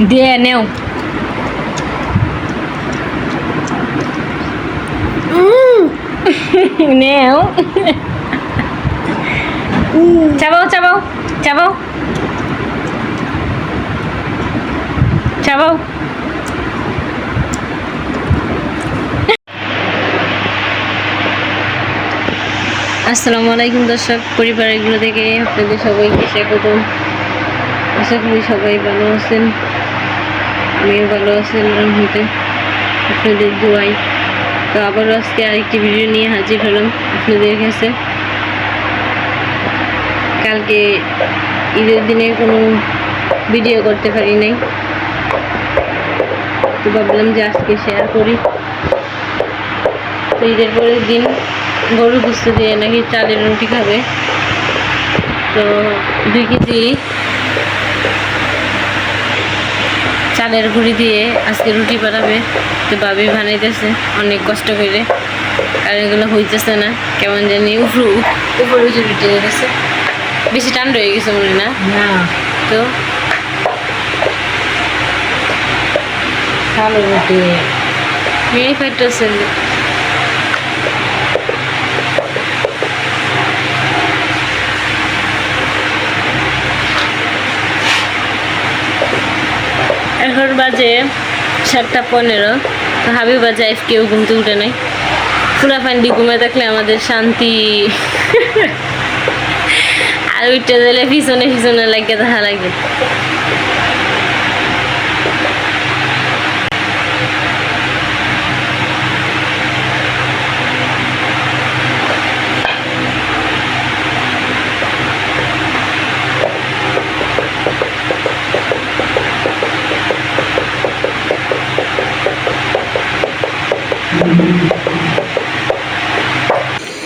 দিয়ে নেও। নেও। চাবাও চাবাও চাবাও। চাবাও। আসসালামু আলাইকুম দর্শক পরিবার এগুলো থেকে আপনাদের সবাইকে স্বাগতম। আশা করি সবাই ভালো আছেন। আমিও ভালো আছেন রহমতে আপনাদের দোয়াই তো আবারও আজকে আরেকটি ভিডিও নিয়ে হাজির হলাম আপনাদের কাছে। কালকে ঈদের দিনে কোনো ভিডিও করতে পারি নাই। তো ভাবলাম যে আজকে শেয়ার করি। তো ঈদের পরের দিন গরু বুঝতে দিয়ে নাকি চালের রুটি খাবে। তো দুই কেজি চালের গুঁড়ি দিয়ে আজকে রুটি বানাবে। তো বাবি বানাইতেছে অনেক কষ্ট করে। আর এগুলো হইতেছে না কেমন জানি উপর উপরে উঁচু রুটি গেছে বেশি টান রয়ে গেছে মনে না? না। তো? ভালো রুটি। মেয়ে ফাইটাছে এখন বাজে সাতটা পনেরো। তো হাবিব বাজে আইফ কেউ ঘুমতে উঠে নাই। পুরা ফান্ডি ঘুমে থাকলে আমাদের শান্তি। আর ওইটা দিলে পিছনে পিছনে লাগে, দেখা লাগে।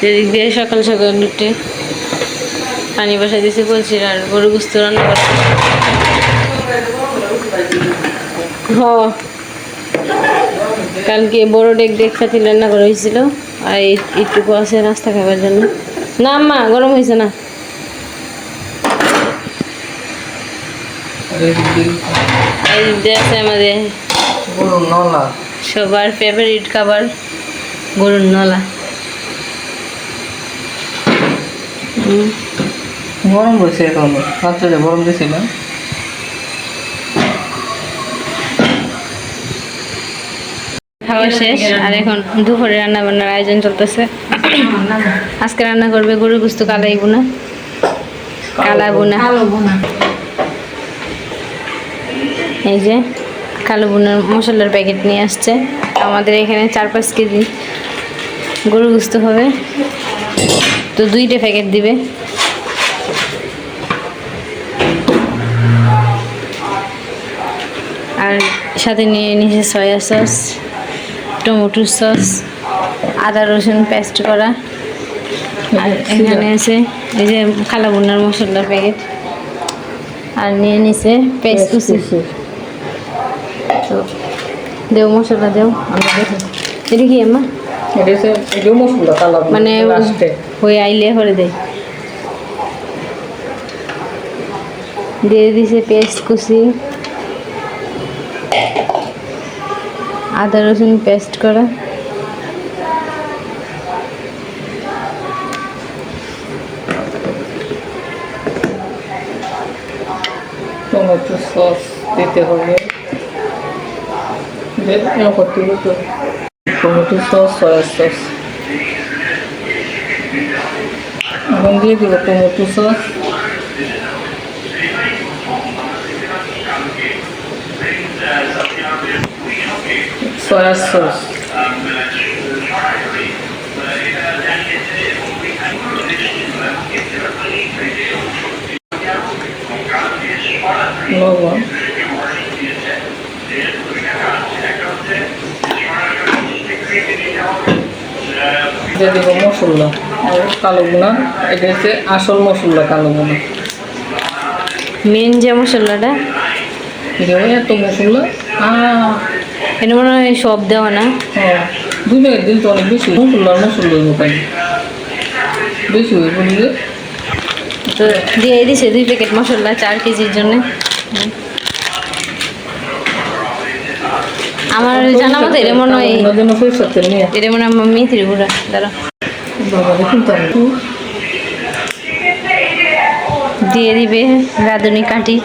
এদিক দিয়ে সকাল সকাল উঠে পানি বসা দিয়েছে বলছি আর গরু গুস্ত রান্না করছে হ। কালকে বড় ডেক ডেক সাথে রান্না করা হয়েছিল আর এই- এইটুকু আছে নাস্তা খাবার জন্য। না আম্মা গরম হয়েছে না। এই আছে আমাদের। সবার ফেভারিট খাবার গরুর নলা। গরম রয়েছে এখন। রাত্রে গরম দিয়েছিল খাওয়া শেষ। আর এখন দুপুরে রান্না বান্নার আয়োজন চলতেছে। আজকে রান্না করবে গরু গুস্ত কালাই বুনা। কালা বোনা। এই যে কালো বুনার মশলার প্যাকেট নিয়ে আসছে। আমাদের এখানে চার পাঁচ কেজি গরু গুস্ত হবে। তো দুইটা প্যাকেট দিবে। আর সাথে নিয়ে নিয়েছে সয়া সস টমেটো সস আদা রসুন পেস্ট করা। আর এখানে আছে এই যে কালা বুনার মশলার প্যাকেট। আর নিয়ে নিছে পেস্ট কুচি। তো দেও মশলা দেও আমরা দেখি। এটা কি কালা মানে হয়ে আইলে হরে দেয় দিয়ে দিছে পেস্ট কুচি। আদা রসুন পেস্ট করা। টমেটো সস দিতে হবে। যে এরকম তো টমেটো সস, সয়া সস। এখন দিয়ে দিব টমেটো সস। Soya sauce. লবণ। দেবো মশলা কালো এটা হচ্ছে আসল মশলা কালো মেন যে মশলাটা দেবো এত মশলা আহ! এটা মনে হয় সব দেওয়া না? হ্যাঁ দুই প্যাকেট দিল তো অনেক বেশি। মশলা মশলা দেবো তাই। বেশি হয়ে বললে তো দিয়ে দিছে দুই প্যাকেট মশলা চার কেজির জন্য। আমার জানা মতো এটা মনে হয় এটা মনে হয় মেথির গুঁড়া দাঁড়া দিয়ে দিবে রাঁধুনি কাঠি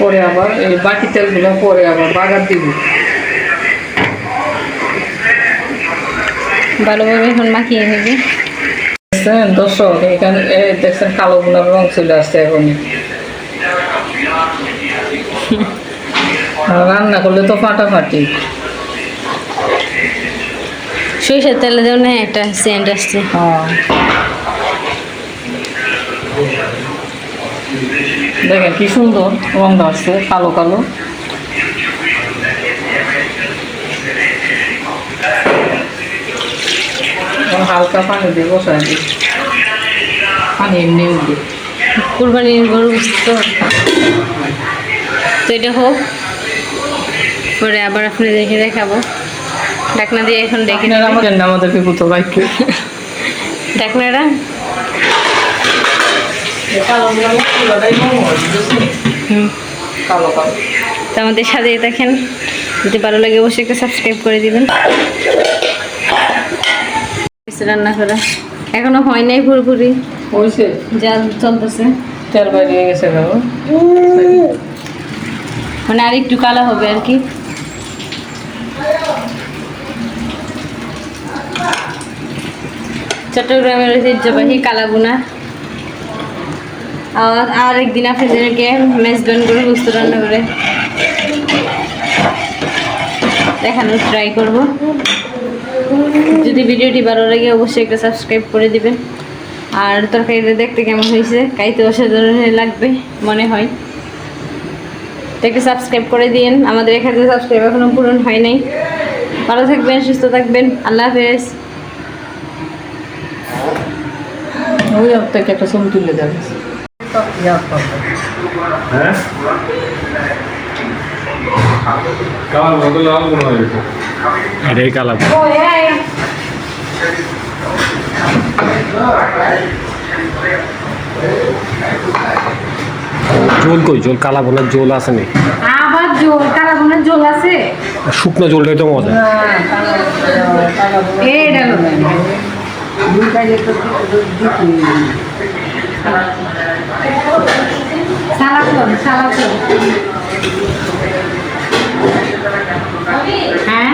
পরে আবার এই বাকি তেলগুলো পরে আবার বাগার দিব। ভালোভাবে এখন মাখিয়ে নেবে। দেখছেন দর্শক এখানে দেখছেন কালো বোনার রং চলে আসছে এখন। রান্না করলে তো ফাটাফাটি। সরিষার তেলে দেওয়া না একটা সেন্ট আসছে। হ্যাঁ। দেখেন কি সুন্দর রং আসছে কালো কালো। হালকা পানি দিয়ে বসাই দিই। পানি এমনি উঠবে। কুরবানির গরু তো। তো এটা হোক। পরে আবার আপনি দেখে দেখাবো। ঢাকনা দিয়ে এখন নেবে। আমাদের আমাদেরকে কোথাও বাইকে কালো তো আমাদের সাথে দেখেন যদি ভালো লাগে অবশ্যই একটা সাবস্ক্রাইব করে দিবেন। রান্না করা। এখনও হয় নাই পুরোপুরি হয়েছে জাল চলতেছে। তেল বাইরে গেছে গেল মানে আর একটু কালো হবে আর কি। চট্টগ্রামের ঐতিহ্যবাহী কালাগুনা আর আর একদিন আপনাদেরকে মেজবান করে বুঝতে রান্না করে দেখানোর ট্রাই করব। যদি ভিডিওটি ভালো লাগে অবশ্যই একটা সাবস্ক্রাইব করে দিবেন। আর তরকারিটা দেখতে কেমন হয়েছে? খাইতে অসাধারণ লাগবে মনে হয়। তো একটু সাবস্ক্রাইব করে দিন আমাদের এখানে সাবস্ক্রাইব এখনও পূরণ হয় নাই। ভালো থাকবেন সুস্থ থাকবেন। আল্লাহ হাফেজ। ওই থেকে একটা ছবি তুলে যাবে হ্যাঁ? মনে হয় এটাই কালার। জোল কই? জোল কালা বোনার জোল আছে নি? আবার জোল কালাগুনের জোল আছে? শুকনো জোলটাই তো মজা। ডালো। সালাদ করুন সালাদ করুন হ্যাঁ